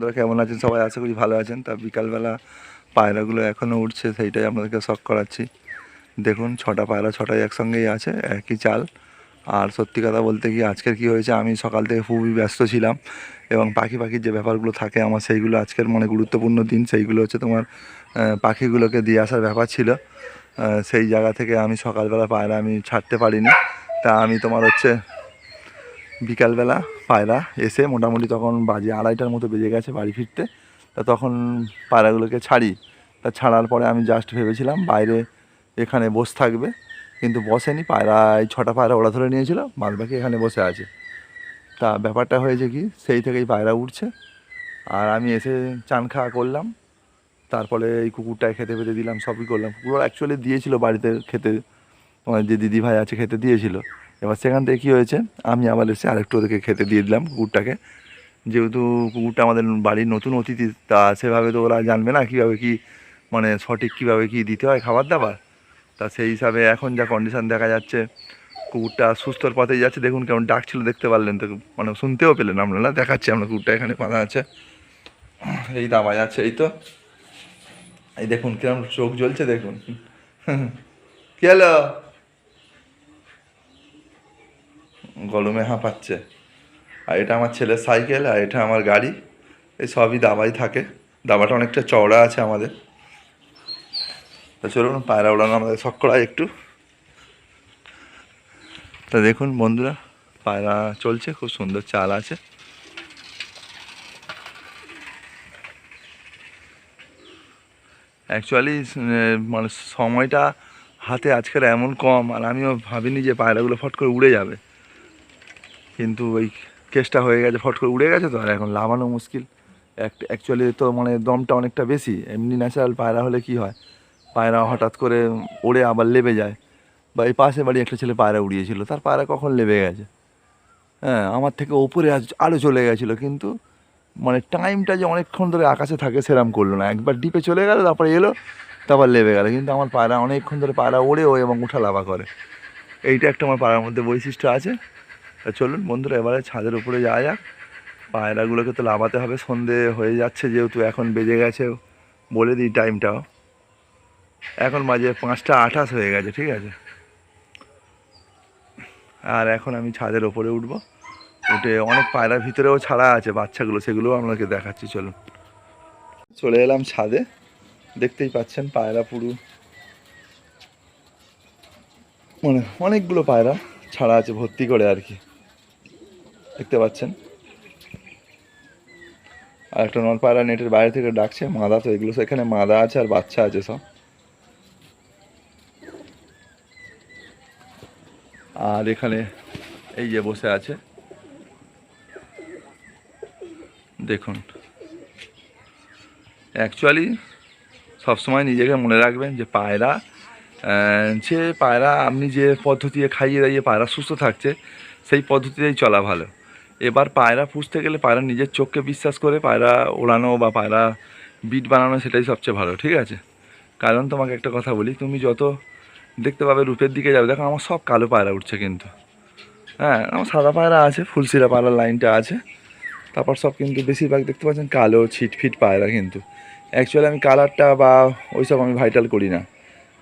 বন্ধুরা কেমন আছেন? সবাই আশা করি ভালো আছেন। তা বিকালবেলা পায়রাগুলো এখনও উঠছে সেইটাই আপনাদেরকে শখ করাচ্ছি। দেখুন, ছটা পায়রা ছটাই একসঙ্গেই আছে, একই চাল। আর সত্যি কথা বলতে কি, আজকের কি হয়েছে, আমি সকাল থেকে খুবই ব্যস্ত ছিলাম এবং পাখি পাখির যে ব্যাপারগুলো থাকে, আমার সেইগুলো আজকের মানে গুরুত্বপূর্ণ দিন। সেইগুলো হচ্ছে তোমার পাখিগুলোকে দিয়ে আসার ব্যাপার ছিল। সেই জায়গা থেকে আমি সকালবেলা পায়রা আমি ছাড়তে পারিনি। তা আমি তোমার হচ্ছে বিকালবেলা পায়রা এসে মোটামুটি তখন বাজে আড়াইটার মতো বেজে গেছে বাড়ি ফিরতে। তা তখন পায়রাগুলোকে ছাড়ি। তা ছাড়ার পরে আমি জাস্ট ভেবেছিলাম বাইরে এখানে বসে থাকবে। কিন্তু বসেনি, পায়রা এই ছটা পায়রা ওরা ধরে নিয়েছিল বাদ বাকি এখানে বসে আছে। তা ব্যাপারটা হয়েছে কি, সেই থেকেই পায়রা উঠছে। আর আমি এসে চান খাওয়া করলাম। তারপরে এই কুকুরটায় খেতে পেতে দিলাম, সবই করলাম। কুকুর অ্যাকচুয়ালি দিয়েছিল বাড়িতে খেতে। তোমার যে দিদি ভাই আছে, খেতে দিয়েছিল। এবার সেখান থেকে কী হয়েছে? আমি আবার এসে আরেকটু ওদেরকে খেতে দিয়ে দিলাম কুকুরটাকে। যেহেতু কুকুরটা আমাদের বাড়ির নতুন অতিথি, তা সেভাবে তো ওরা জানবে না কীভাবে কি মানে সঠিক কীভাবে কি দিতে হয় খাবার দাবার তা সেই হিসাবে এখন যা কন্ডিশন দেখা যাচ্ছে, কুকুরটা সুস্থর পথেই যাচ্ছে। দেখুন কেমন ডাকছিল দেখতে পারলেন তো মানে শুনতেও পেলেন আপনারা। দেখাচ্ছি আমরা কুকুরটা এখানে বাঁধা আছে। এই দাবা যাচ্ছে এই তো। এই দেখুন কিরম চোখ জ্বলছে, দেখুন। কি গরমে হাঁপাচ্ছে। আর এটা আমার ছেলের সাইকেল, আর এটা আমার গাড়ি। এই সবই দাবাই থাকে। দাবাটা অনেকটা চওড়া আছে আমাদের। তো চলুন, পায়রা ওড়ানো আমাদের শখ একটু। তা দেখুন বন্ধুরা, পায়রা চলছে, খুব সুন্দর চাল আছে। অ্যাকচুয়ালি মানে সময়টা হাতে আজকের এমন কম, আর আমিও ভাবিনি যে পায়রাগুলো ফট করে উড়ে যাবে। কিন্তু ওই কেসটা হয়ে গেছে, ফট করে উড়ে গেছে তো, আর এখন লাভানো মুশকিল। অ্যাকচুয়ালি তো মানে দমটা অনেকটা বেশি, এমনি ন্যাচারাল পায়রা হলে কি হয়? পায়রা হঠাৎ করে ওড়ে আবার লেবে যায়। বা এই পাশে বাড়ি একটা ছেলে পায়রা উড়িয়েছিল, তার পায়রা কখন লেবে গেছে? হ্যাঁ আমার থেকে ওপরে আরও চলে গেছিল, কিন্তু মানে টাইমটা যে অনেকক্ষণ ধরে আকাশে থাকে সেরাম করল না। একবার ডিপে চলে গেল, তারপরে এলো, তারপর লেবে গেল। কিন্তু আমার পায়রা অনেকক্ষণ ধরে পায়রা ওড়েও এবং উঠা লাভা করে। এইটা একটা আমার পায়রার মধ্যে বৈশিষ্ট্য আছে। চলুন বন্ধুরা, এবারে ছাদের উপরে যাওয়া যাক। পায়রাগুলোকে তো লাভাতে হবে, সন্ধে হয়ে যাচ্ছে যেহেতু এখন বেজে গেছে। বলে দিই টাইমটাও এখন বাজে পাঁচটা আঠাশ হয়ে গেছে, ঠিক আছে? আর এখন আমি ছাদের ওপরে উঠবো। উঠে অনেক পায়রার ভিতরেও ছাড়া আছে, বাচ্চাগুলো, সেগুলোও আপনাকে দেখাচ্ছি, চলুন। চলে এলাম ছাদে। দেখতেই পাচ্ছেন পায়রা পুরো। মানে অনেকগুলো পায়রা ছাড়া আছে, ভর্তি করে আর কি। দেখতে পাচ্ছেন। আর একটা নল পায়রা নেটের বাইরে থেকে ডাকছে, মাদা তো এগুলো এখানে মাদা আছে আর বাচ্চা আছে সব। আর এখানে এই যে বসে আছে। দেখুন। অ্যাকচুয়ালি সবসময় নিজেকে মনে রাখবেন যে পায়রা যে পায়রা আপনি যে পদ্ধতিতে খাইয়ে দাইয়ে পায়রা সুস্থ থাকছে, সেই পদ্ধতিতেই চলা ভালো। এবার পায়রা পুষতে গেলে পায়রা নিজের চোখকে বিশ্বাস করে, পায়রা ওড়ানো বা পায়রা বিট বানানো সেটাই সবচেয়ে ভালো, ঠিক আছে? কারণ তোমাকে একটা কথা বলি, তুমি যত দেখতে পাবে রূপের দিকে যাবে, দেখো আমার সব কালো পায়রা উঠছে কিন্তু। হ্যাঁ আমার সাদা পায়রা আছে ফুলসিরা পায়রার লাইনটা আছে, তারপর সব কিন্তু বেশিরভাগ দেখতে পাচ্ছেন কালো ছিটফিট পায়রা কিন্তু। অ্যাকচুয়ালি আমি কালারটা বা ওইসব আমি ভাইটাল করি না।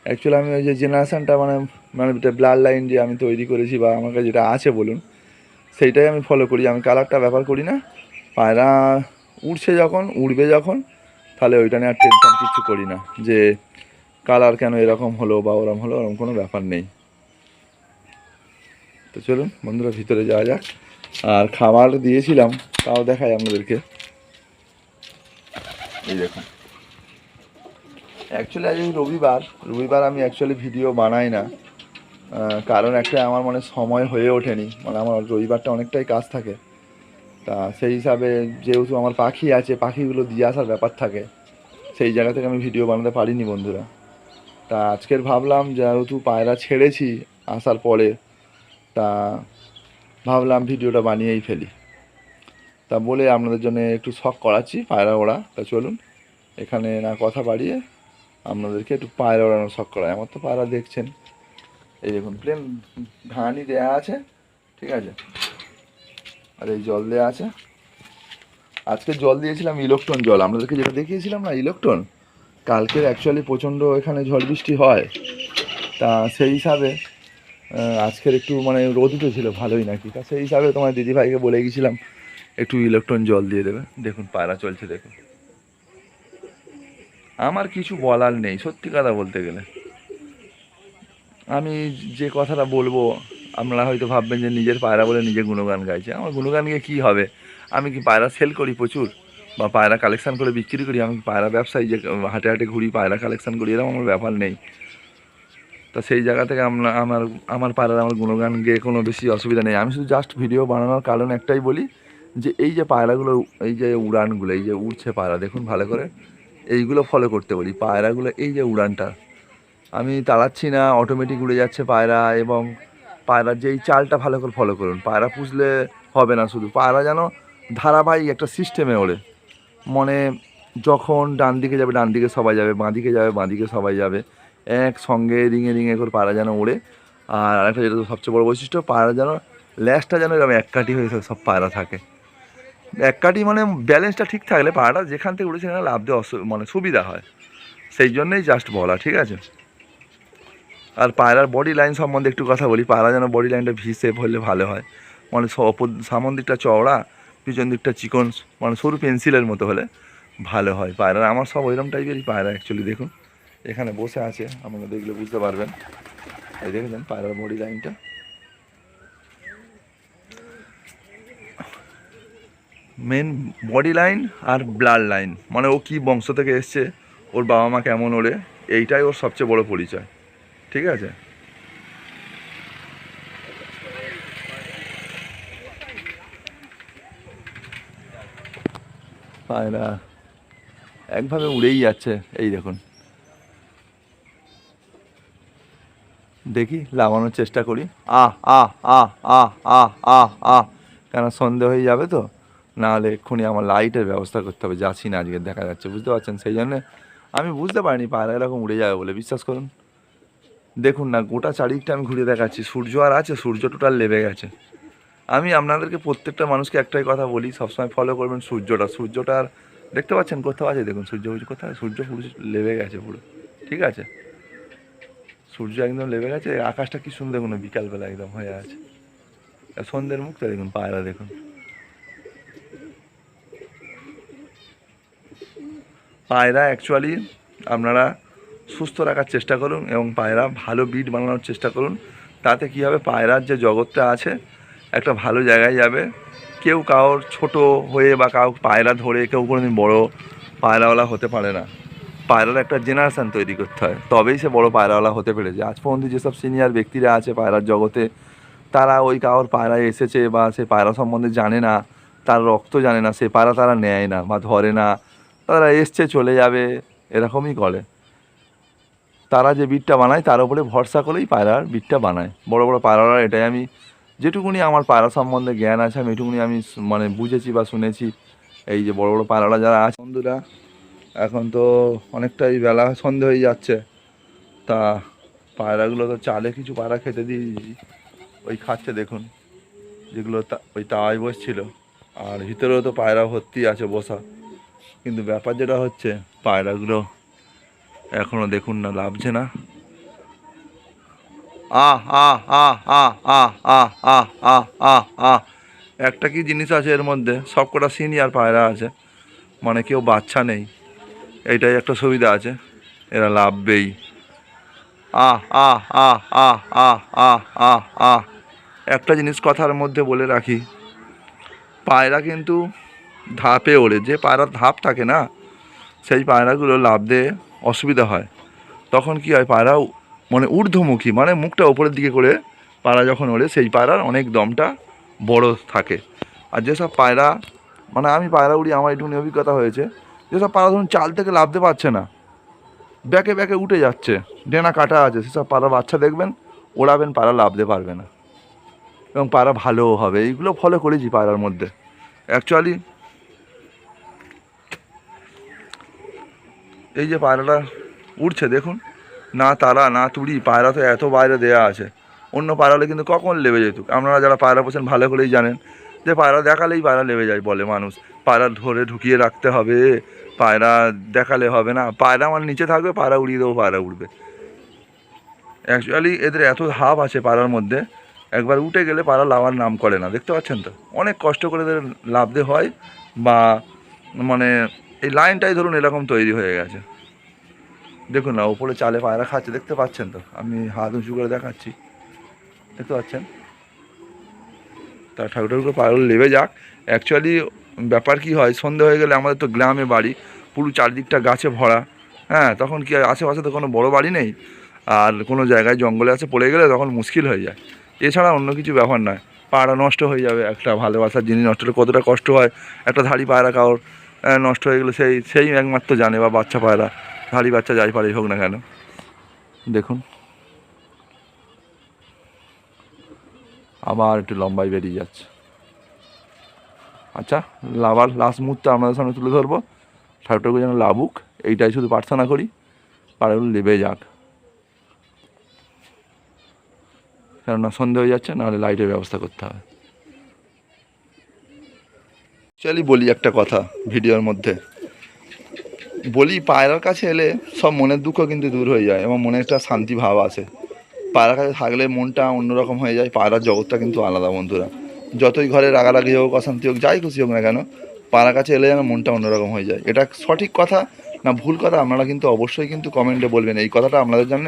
অ্যাকচুয়ালি আমি ওই যে জেনারেশানটা মানে মানে ব্লাড লাইন যে আমি তৈরি করেছি বা আমার কাছে যেটা আছে বলুন সেইটাই আমি ফলো করি। আমি কালারটা ব্যবহার করি না। পায়রা উড়ছে যখন, উড়বে যখন, তাহলে ওইটা নিয়ে আর টেনশন কিছু করি না যে কালার কেন এরকম হলো বা ওরকম হলো, ওরকম কোনো ব্যাপার নেই। তো চলুন, বন্ধুরা, ভিতরে যাওয়া যাক। আর খাবার দিয়েছিলাম, তাও দেখাই আপনাদেরকে। এই দেখুন। অ্যাকচুয়ালি আজ রবিবার। রবিবার আমি অ্যাকচুয়ালি ভিডিও বানাই না। কারণ একটা আমার মানে সময় হয়ে ওঠেনি। মানে আমার রবিবারটা অনেকটাই কাজ থাকে। তা সেই হিসাবে যেহেতু আমার পাখি আছে, পাখিগুলো দিয়ে আসার ব্যাপার থাকে, সেই জায়গা থেকে আমি ভিডিও বানাতে পারিনি বন্ধুরা। তা আজকের ভাবলাম, যেহেতু পায়রা ছেড়েছি আসার পরে, তা ভাবলাম ভিডিওটা বানিয়েই ফেলি। তা বলে আপনাদের জন্য একটু শখ করাচ্ছি পায়রা ওড়া। তা চলুন, এখানে না কথা বাড়িয়ে আপনাদেরকে একটু পায়রা ওড়ানোর শখ করায় আমার তো পায়রা দেখছেন। এই দেখুন প্লেন ধানি দেয়া আছে, ঠিক আছে? আর এই জল দেয়া আছে। আজকে জল দিয়েছিলাম ইলেকট্রন জল। আপনাদেরকে যেটা দেখিয়েছিলাম না, ইলেকট্রন? কালকের অ্যাকচুয়ালি প্রচণ্ড এখানে ঝড় বৃষ্টি হয়। তা সেই হিসাবে আজকের একটু মানে রোদ উঠেছিল, ভালোই নাকি? তা সেই হিসাবে তোমার দিদিভাইকে বলে গেছিলাম, একটু ইলেকট্রন জল দিয়ে দেবে। দেখুন, পায়রা চলছে, দেখুন। আমার কিছু বলার নেই, সত্যি কথা বলতে গেলে। আমি যে কথাটা বলব, আপনারা হয়তো ভাববেন যে নিজের পায়রা বলে নিজে গুণগান গাইছে। আমার গুণগান গিয়ে কী হবে? আমি কি পায়রা সেল করি প্রচুর? বা পায়রা কালেকশান করে বিক্রি করি? আমি পায়রা ব্যবসায়ী যে হাটে হাটে ঘুরি, পায়রা কালেকশান করি? এরকম আমার ব্যাপার নেই। তা সেই জায়গা থেকে আমরা, আমার আমার পায়রার আমার গুণগান গিয়ে কোনো বেশি অসুবিধা নেই। আমি শুধু জাস্ট ভিডিও বানানোর কারণ একটাই বলি, যে এই যে পায়রাগুলো, এই যে উড়ানগুলো, এই যে উড়ছে পায়রা, দেখুন ভালো করে। এইগুলো ফলো করতে বলি। পায়রাগুলো, এই যে উড়ানটা আমি তাড়াচ্ছি না অটোমেটিক উড়ে যাচ্ছে পায়রা এবং পায়রার যে এই চালটা ভালো করে ফলো করুন। পায়রা পুষলে হবে না শুধু। পায়রা যেন ধারাবাহিক একটা সিস্টেমে ওড়ে। মনে যখন ডান দিকে যাবে, ডান দিকে সবাই যাবে, বাঁ দিকে যাবে, বাঁ দিকে সবাই যাবে। এক সঙ্গে রিঙে রিঙে করে পায়রা যেন ওড়ে। আর আরেকটা যেটা সবচেয়ে বড় বৈশিষ্ট্য, পায়রা যেন ল্যাসটা যেন এরকম এক কাঠি হয়ে সব পায়রা থাকে। এক কাঠি মানে ব্যালেন্সটা ঠিক থাকলে পায়রাটা যেখান থেকে উড়ে সেখানে লাভ দেওয়া অসু- মানে সুবিধা হয়। সেই জন্যই জাস্ট বলা, ঠিক আছে? আর পায়রার বডি লাইন সম্বন্ধে একটু কথা বলি। পায়রা যেন বডি লাইনটা ভি শেপ হলে ভালো হয়। মানে অপর সামন দিকটা চওড়া, পিছন দিকটা চিকন মানে সরু পেন্সিলের মতো হলে ভালো হয়। পায়রার আমার সব ওইরকম টাইপেরই পায়রা অ্যাকচুয়ালি দেখুন। এখানে বসে আছে, আপনারা দেখলে বুঝতে পারবেন। এই দেখেছেন পায়রার বডি লাইনটা মেন বডি লাইন আর ব্লাড লাইন মানে ও কী বংশ থেকে এসছে, ওর বাবা মা কেমন ওরে, এইটাই ওর সবচেয়ে বড় পরিচয়। ঠিক আছে। পায়রা একভাবে উড়েই যাচ্ছে, এই দেখুন। দেখি লাগানোর চেষ্টা করি। আহ আহ আহ আহ আহ আহ আহ কেন সন্ধে হয়ে যাবে তো? নাহলে এক্ষুনি আমার লাইটের ব্যবস্থা করতে হবে, যাচ্ছি না আজকে, দেখা যাচ্ছে, বুঝতে পারছেন? সেই জন্যে আমি বুঝতে পারিনি, পায়রা এরকম উড়ে যাবে বলে, বিশ্বাস করুন। দেখুন না, গোটা চারিদিকটা আমি ঘুরে দেখাচ্ছি। সূর্য আর আছে, সূর্য টোটাল লেবে গেছে। আমি আপনাদেরকে প্রত্যেকটা মানুষকে একটাই কথা বলি, সবসময় ফলো করবেন সূর্যটা। সূর্যটা আর দেখতে পাচ্ছেন কোথাও আছে? দেখুন, সূর্য কোথায়? সূর্য পুরো লেবে গেছে পুরো। ঠিক আছে? সূর্য একদম লেবে গেছে, আকাশটা কি সুন্দর দেখুন, বিকালবেলা একদম হয়ে আছে। সন্ধ্যের মুখটা দেখুন, পায়রা দেখুন। পায়রা অ্যাকচুয়ালি আপনারা সুস্থ রাখার চেষ্টা করুন এবং পায়রা ভালো বিট বানানোর চেষ্টা করুন। তাতে কী হবে? পায়রার যে জগৎটা আছে, একটা ভালো জায়গায় যাবে। কেউ কারোর ছোট হয়ে বা কাউ পায়রা ধরে কেউ কোনোদিন বড় পায়রাওয়ালা হতে পারে না। পায়রার একটা জেনারেশান তৈরি করতে হয়। তবেই সে বড় পায়রাওয়ালা হতে পেরেছে। আজ পর্যন্ত যেসব সিনিয়র ব্যক্তিরা আছে পায়রার জগতে, তারা ওই কারোর পায়রা এসেছে বা সে পায়রা সম্বন্ধে জানে না, তার রক্ত জানে না, সে পায়রা তারা নেয় না বা ধরে না। তারা এসছে, চলে যাবে, এরকমই করে। তারা যে বিটটা বানায়, তার উপরে ভরসা করেই পায়রার বিটটা বানায়। বড় বড় পায়রারা এটাই। আমি যেটুকুনি আমার পায়রা সম্বন্ধে জ্ঞান আছে, আমি এটুকুনি আমি মানে বুঝেছি বা শুনেছি। এই যে বড় বড় পায়রারা যারা আছে, বন্ধুরা, এখন তো অনেকটাই বেলা, সন্ধে হয়ে যাচ্ছে। তা পায়রাগুলো তো চালে কিছু পায়রা খেতে দিয়ে দিয়েছি। ওই খাচ্ছে দেখুন, যেগুলো ওই তাওয়ায় বসছিল। আর ভিতরেও তো পায়রা ভর্তি আছে বসা। কিন্তু ব্যাপার যেটা হচ্ছে, পায়রাগুলো এখনও দেখুন না লাভছে না আহ আহ আহ একটা কি জিনিস আছে এর মধ্যে সব কটা সিনিয়র পায়রা আছে মানে কেউ বাচ্চা নেই এইটাই একটা সুবিধা আছে এরা লাভবেই আহ আহ আহ একটা জিনিস কথার মধ্যে বলে রাখি পায়রা কিন্তু ধাপে ওড়ে যে পায়রার ধাপ থাকে না সেই পায়রাগুলো লাভ দিয়ে অসুবিধা হয়, তখন কি হয় পায়রা মানে ঊর্ধ্বমুখী মানে মুখটা ওপরের দিকে করে পায়রা যখন ওড়ে, সেই পায়রার অনেক দমটা বড় থাকে। আর যেসব পায়রা মানে আমি পায়রা উড়ি, আমার একটু অভিজ্ঞতা হয়েছে, যেসব পায়রা ধরুন চাল থেকে লাভতে পারছে না, ব্যাকে ব্যাকে উঠে যাচ্ছে, ডেনা কাটা আছে, সেসব পায়রা বাচ্চা দেখবেন, ওড়াবেন পায়রা লাভতে পারবে না। এবং পায়রা ভালোও হবে, এইগুলো ফলো করেছি পায়রার মধ্যে। অ্যাকচুয়ালি এই যে পায়রাটা উড়ছে, দেখুন। না তারা, না তুড়ি, পায়রা তো এত বাইরে দেয়া আছে। অন্য পায়রা হলে কিন্তু কখন লেবে যেত? আপনারা যারা পায়রা পোষেন, ভালো করেই জানেন। যে পায়রা দেখালেই পায়রা লেবে যায়, বলে মানুষ। পায়রা ধরে ঢুকিয়ে রাখতে হবে, পায়রা দেখালে হবে না। পায়রা আমার নিচে থাকবে, পায়রা উড়িয়ে দেবো, পায়রা উড়বে। অ্যাকচুয়ালি এদের এত হাব আছে পাড়ার মধ্যে, একবার উঠে গেলে পায়রা লাভার নাম করে না, দেখতে পাচ্ছেন তো? অনেক কষ্ট করে এদের লাভতে হয়, বা মানে এই লাইনটাই ধরুন এরকম তৈরি হয়ে গেছে। দেখুন না ওপরে চালে পায়রা খাচ্ছে দেখতে পাচ্ছেন তো? আমি হাত উঁচু করে দেখাচ্ছি। দেখতে পাচ্ছেন? তা ঠাকুর ঠাকুর পায়রা লেবে যাক। অ্যাকচুয়ালি ব্যাপার কি হয় সন্ধে হয়ে গেলে আমাদের তো গ্রামে বাড়ি পুরো চারদিকটা গাছে ভরা। হ্যাঁ তখন কি আশেপাশে তো কোনো বড় বাড়ি নেই। আর কোনো জায়গায় জঙ্গলে আছে পড়ে গেলে তখন মুশকিল হয়ে যায়। এছাড়া অন্য কিছু ব্যাপার নয়। পায়রা নষ্ট হয়ে যাবে একটা ভালোবাসার জিনিস নষ্ট হলে কতটা কষ্ট হয়। একটা ধাড়ি পায়রা আহ, নষ্ট হয়ে গেলে, সেই সেই একমাত্র জানে বা বাচ্চা পায়রা, ভারী বাচ্চা যাই পারে হোক না কেন। দেখুন। আবার একটু লম্বাই বেরিয়ে যাচ্ছে। আচ্ছা লাভার লাস্ট মুহূর্তে আপনাদের সামনে তুলে ধরবো। ঠাকুরটাকে যেন লাভুক এইটাই শুধু প্রার্থনা করি। পাড়াগুলো লেবে যাক। কেননা সন্ধে হয়ে যাচ্ছে, নাহলে লাইটের ব্যবস্থা করতে হবে। চলি বলি একটা কথা ভিডিওর মধ্যে। বলি, পায়রার কাছে এলে সব মনের দুঃখ কিন্তু দূর হয়ে যায় এবং মনে একটা শান্তি ভাব আছে। পায়রার কাছে থাকলে মনটা অন্যরকম হয়ে যায়, পায়রার জগৎটা কিন্তু আলাদা বন্ধুরা। যতই ঘরে রাগারাগি হোক, অশান্তি হোক, যাই খুশি হোক না কেন পাড়ার কাছে এলে যেন মনটা অন্যরকম হয়ে যায়। এটা সঠিক কথা না ভুল কথা আপনারা কিন্তু অবশ্যই কিন্তু কমেন্টে বলবেন। এই কথাটা আপনাদের জন্য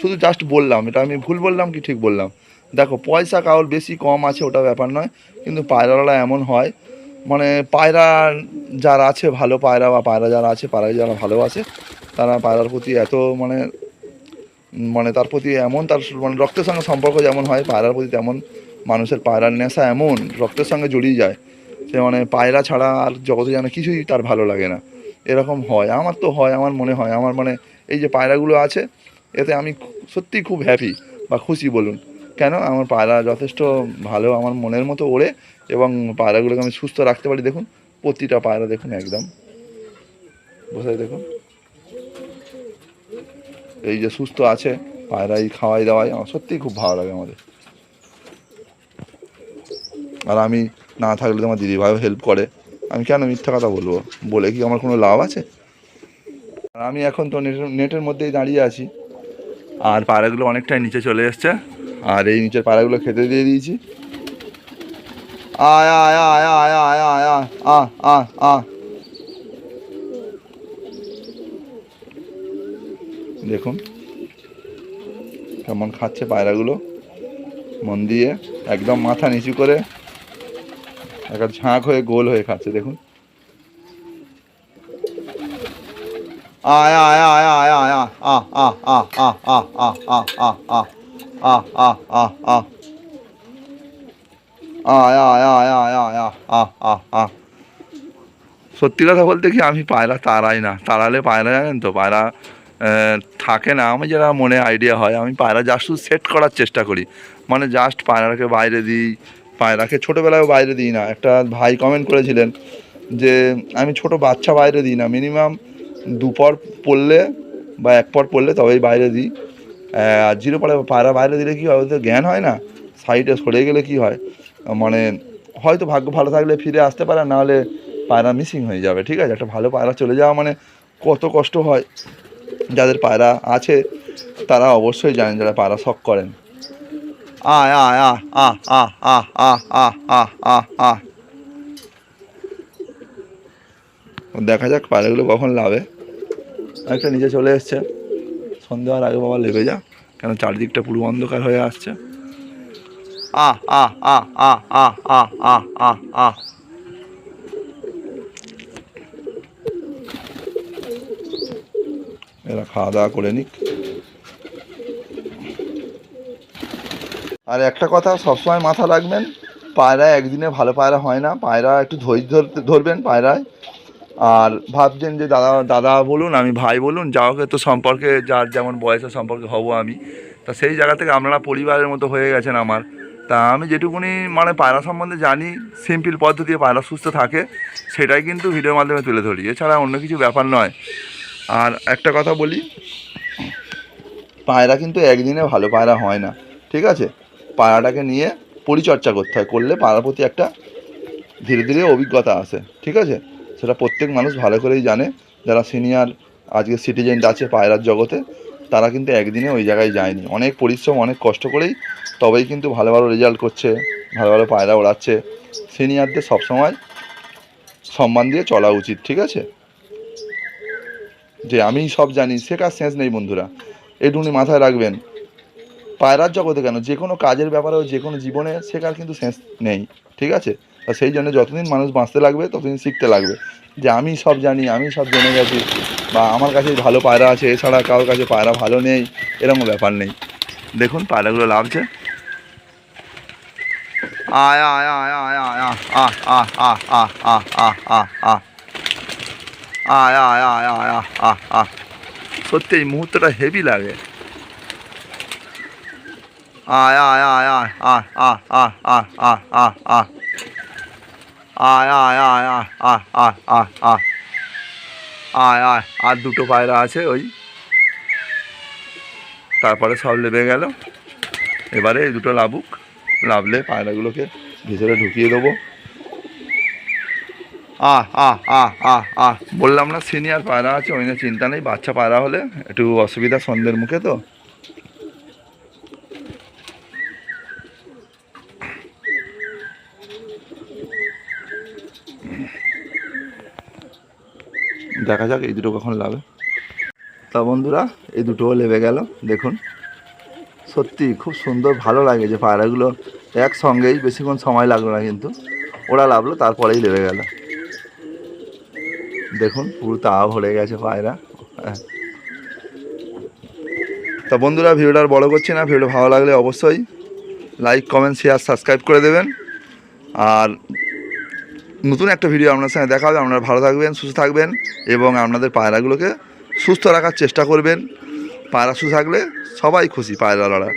শুধু জাস্ট বললাম। এটা আমি ভুল বললাম কি ঠিক বললাম? দেখো, পয়সা কারোর বেশি কম আছে, ওটা ব্যাপার নয়। কিন্তু পায়রাওয়ালা এমন হয় মানে পায়রা যারা আছে, ভালো পায়রা বা পায়রা যারা আছে পায়রা যারা ভালো আছে তারা পায়রার প্রতি এত মানে মানে তার প্রতি এমন, তার মানে রক্তের সঙ্গে সম্পর্ক যেমন হয়, পায়রার প্রতি তেমন মানুষের পায়রার নেশা এমন, রক্তের সঙ্গে জড়িয়ে যায়, সে মানে পায়রা ছাড়া আর জগতে যেন কিছুই তার ভালো লাগে না। এরকম হয়, আমার তো হয়, আমার মনে হয়, আমার মানে এই যে পায়রাগুলো আছে, এতে আমি সত্যিই খুব হ্যাপি বা খুশি বলুন। কেন? আমার পায়রা যথেষ্ট ভালো, আমার মনের মতো ওড়ে এবং পায়রাগুলোকে আমি সুস্থ রাখতে পারি, দেখুন, প্রতিটা পায়রা দেখুন একদম। বসে দেখুন। এই যে সুস্থ আছে পায়রা এই খাওয়াই দাওয়াই, আমার সত্যিই খুব ভালো লাগে আমাদের। আর আমি না থাকলে তো আমার দিদিভাইও হেল্প করে। আমি কেন মিথ্যা কথা বলব? বলে কি আমার কোনো লাভ আছে? আর আমি এখন তো নেটের নেটের মধ্যেই দাঁড়িয়ে আছি। আর পায়রাগুলো অনেকটাই নিচে চলে এসছে। আর এই নিচের পায়রাগুলো খেতে দিয়ে দিয়েছি। আয় আয় আয় আয় আয় আয় আয় আ আ আ দেখুন কেমন খাচ্ছে পায়রাগুলো মন দিয়ে একদম মাথা নিচু করে একটা ঝাঁক হয়ে গোল হয়ে খাচ্ছে দেখুন আয় আয় আয় আয় আয় আয় আ আ আ আ আ আ আ আ আ আ আ আ আ আয় আয় আয় আ আ আ আ সত্যি কথা বলতে কি, আমি পায়রা তাড়াই না। তাড়ালে পায়রা জানেন তো? পায়রা থাকে না। আমি যেটা মনে আইডিয়া হয়, আমি পায়রা জাস্ট শুধু সেট করার চেষ্টা করি। মানে জাস্ট পায়রাকে বাইরে দিই। পায়রাকে ছোটোবেলায় বাইরে দিই না। একটা ভাই কমেন্ট করেছিলেন যে, আমি ছোট বাচ্চা বাইরে দিই না। মিনিমাম দুপর পড়লে বা এক পর পড়লে তবেই বাইরে দিই। আর জিরো পরে পায়রা বাইরে দিলে কী হয়? ওদের জ্ঞান হয় না? সাইডে সরে গেলে কি হয়? মানে হয়তো ভাগ্য ভালো থাকলে ফিরে আসতে পারে না হলে পায়রা মিসিং হয়ে যাবে ঠিক আছে একটা ভালো পায়রা চলে যাওয়া মানে কত কষ্ট হয় যাদের পায়রা আছে তারা অবশ্যই জানেন যারা পায়রা শখ করেন আয় আ আ আ আ আ আ আ আ দেখা যাক পায়রাগুলো কখন লাভে একটা নিচে চলে এসছে সন্ধে আগে বাবা লেবে যা কেন চারদিকটা পুরো অন্ধকার হয়ে আসছে আ আ আ আ আ আ আ আ আ এরা খাওয়া দাওয়া করে নিক আর একটা কথা সবসময় মাথা রাখবেন পায়রা একদিনে ভালো পায়রা হয় না পায়রা একটু ধৈর্য ধরবেন পায়রায় আর ভাবছেন যে দাদা দাদা বলুন আমি ভাই বলুন যা হোক তো সম্পর্কে যার যেমন বয়সের সম্পর্কে হব আমি তা সেই জায়গা থেকে আপনারা পরিবারের মতো হয়ে গেছেন আমার তা আমি যেটুকুনি মানে পায়রা সম্বন্ধে জানি সিম্পল পদ্ধতি পায়রা সুস্থ থাকে, সেটাই কিন্তু ভিডিওর মাধ্যমে তুলে ধরি। এছাড়া অন্য কিছু ব্যাপার নয়। আর একটা কথা বলি, পায়রা কিন্তু একদিনে ভালো পায়রা হয় না, ঠিক আছে? পায়রাটাকে নিয়ে পরিচর্যা করতে হয়, করলে পায়রার প্রতি একটা ধীরে ধীরে অভিজ্ঞতা আসে, ঠিক আছে? সেটা প্রত্যেক মানুষ ভালো করেই জানে, যারা সিনিয়র আজকে সিটিজেন আছে পায়রার জগতে তারা কিন্তু একদিনে ওই জায়গায় যায়নি। অনেক পরিশ্রম, অনেক কষ্ট করেই তবেই কিন্তু ভালো ভালো রেজাল্ট করছে, ভালো ভালো পায়রা ওড়াচ্ছে। সিনিয়রদের সবসময় সম্মান দিয়ে চলা উচিত, ঠিক আছে? যে আমি সব জানি শেখার সেন্স নেই বন্ধুরা। এটুকুনি মাথায় রাখবেন, পায়রার জগতে কেন? যে কোনো কাজের ব্যাপারেও, যে কোনো জীবনে শেখার কিন্তু সেন্স নেই, ঠিক আছে? সেই জন্য যতদিন মানুষ বাঁচতে লাগবে, ততদিন শিখতে লাগবে। যে আমি সব জানি, আমি সব জেনে গেছি বা আমার কাছে ভালো পায়রা আছে এছাড়া কারোর কাছে পায়রা ভালো নেই এরকম ব্যাপার নেই দেখুন পায়রাগুলো লাভছে আয় আয় আয় আয় আয় আহ আহ আহ আহ আহ সত্যি মুহূর্তটা হেভি লাগে আয় আয় আয় আয়, আর দুটো পায়রা আছে ওই। তারপরে সব লেবে গেল। এবারে এই দুটো লাবুক লাভলে পায়রাগুলোকে ভিতরে ঢুকিয়ে দেবো। আহ আহ আহ আহ আহ, বললাম না, সিনিয়র পায়রা আছে, ওই চিন্তা নেই, বাচ্চা পায়রা হলে একটু অসুবিধা সন্ধ্যের মুখে তো। দেখা যাক, এই দুটো কখন লাভে তা বন্ধুরা, এই দুটোও লেবে গেল, দেখুন। সত্যি খুব সুন্দর, ভালো লাগে যে পায়রাগুলো একসঙ্গেই বেশিক্ষণ সময় লাগল না কিন্তু। ওরা লাভলো তারপরেই লেবে গেল। দেখুন, পুরো তা ভরে গেছে পায়রা। হ্যাঁ। তা বন্ধুরা, ভিডিওটা আর বড় করছি না ভিডিও ভালো লাগলে অবশ্যই লাইক, কমেন্ট, শেয়ার, সাবস্ক্রাইব করে দেবেন। আর নতুন একটা ভিডিও আপনার সঙ্গে দেখা হবে আপনারা ভালো থাকবেন, সুস্থ থাকবেন এবং আপনাদের পায়রাগুলোকে সুস্থ রাখার চেষ্টা করবেন। পায়রা সুস্থ থাকলে সবাই খুশি পায়রা লড়া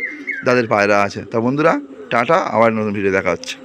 যাদের পায়রা আছে। তা বন্ধুরা, টাটা, আবার নতুন ভিডিও দেখা হচ্ছে।